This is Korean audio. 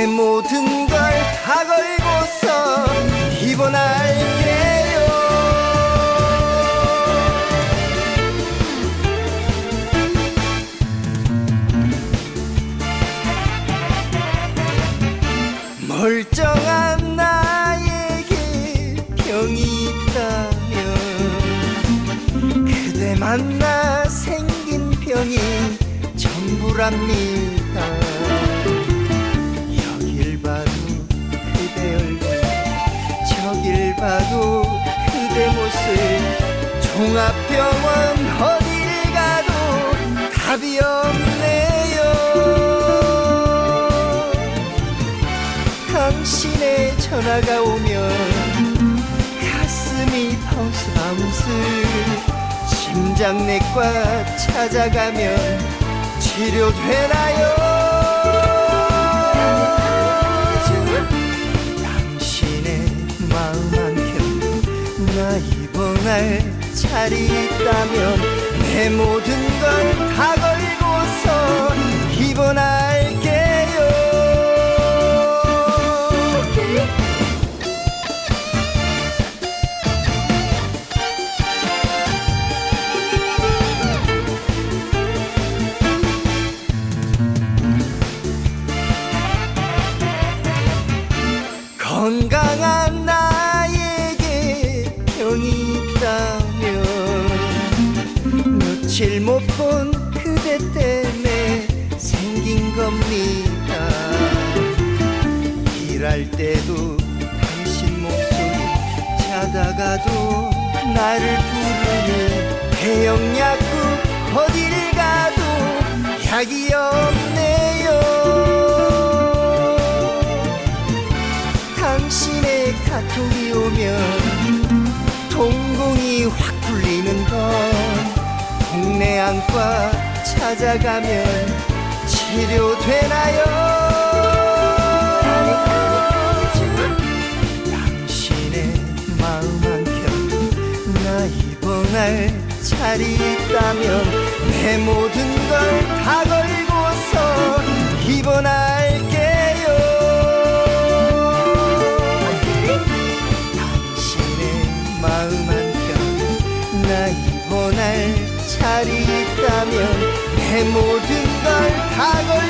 내 모든 걸 다 걸고서 입원할게요. 멀쩡한 나에게 병이 있다면 그대 만나 생긴 병이 전부랍니다 그대 얼굴. 저길 봐도 그대 모습. 종합병원 어딜 가도 답이 없네요. 당신의 전화가 오면 가슴이 펑스바운스 심장내과 찾아가면 치료되나요 나 입원할 자리 있다면 내 모든 걸다 있다면 며칠 못 본 그대 때문에 생긴 겁니다. 일할 때도 당신 목소리 자다가도 나를 부르는 대형 약국 어딜 가도 약이 없네 안과 찾아가면 치료되나요? 당신의 마음 한켠 나 입원할 자리 있다면 내 모든 걸 다 걸고서 입원할게요 당신의 마음 한켠 나 입원할 자리 있다면 내 모든 걸 다 걸고서